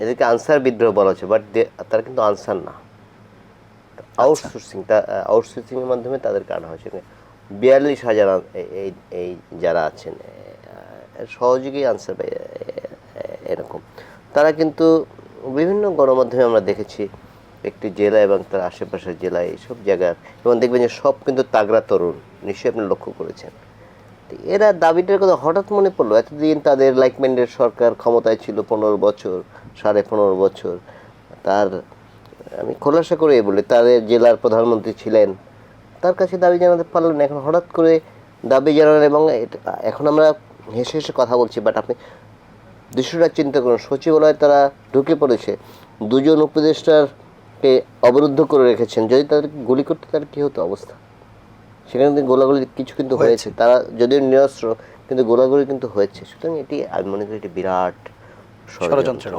এদেরকে আনসার বিদ্রোহ বলা হচ্ছে বাট তারা কিন্তু আনসার না। আউটসোর্সিং আউটসোর্সিং এর মাধ্যমে তাদেরকে আনা হয়েছে। বিয়াল্লিশ হাজার এই- এই যারা আছেন সহযোগী আনসার এরকম। তারা কিন্তু বিভিন্ন গণমাধ্যমে আমরা দেখেছি, একটি জেলা এবং তার আশেপাশের জেলা এইসব জায়গার এবং দেখবেন যে সব কিন্তু তাগড়া তরুণ, নিশ্চয়ই আপনি লক্ষ্য করেছেন। তো এরা দাবিটার কথা হঠাৎ মনে পড়ল, এতদিন তাদের লাইকমেন্ডের সরকার ক্ষমতায় ছিল পনেরো বছর, সাড়ে পনেরো বছর। তার, আমি খোলাসা করে বলি, তাদের জেলার প্রধানমন্ত্রী ছিলেন। তার কাছে দাবি জানাতে পারলেন না। এখন হঠাৎ করে দাবি জানালেন এবং এখন আমরা হেসে হেসে কথা বলছি বাট আপনি দৃশ্যটা চিন্তা করুন। সচিবালয়ে তারা ঢুকে পড়েছে। দুজন উপদেষ্টারকে অবরুদ্ধ করে রেখেছেন। যদি তাদেরকে গুলি করতে, তার কী হতো অবস্থা? সেখানে কিন্তু গোলাগুলি কিছু কিন্তু হয়েছে। তারা যদিও নিরস্ত্র কিন্তু গোলাগুলি কিন্তু হয়েছে। সুতরাং এটি আমি মনে করি এটি বিরাট ষড়যন্ত্রের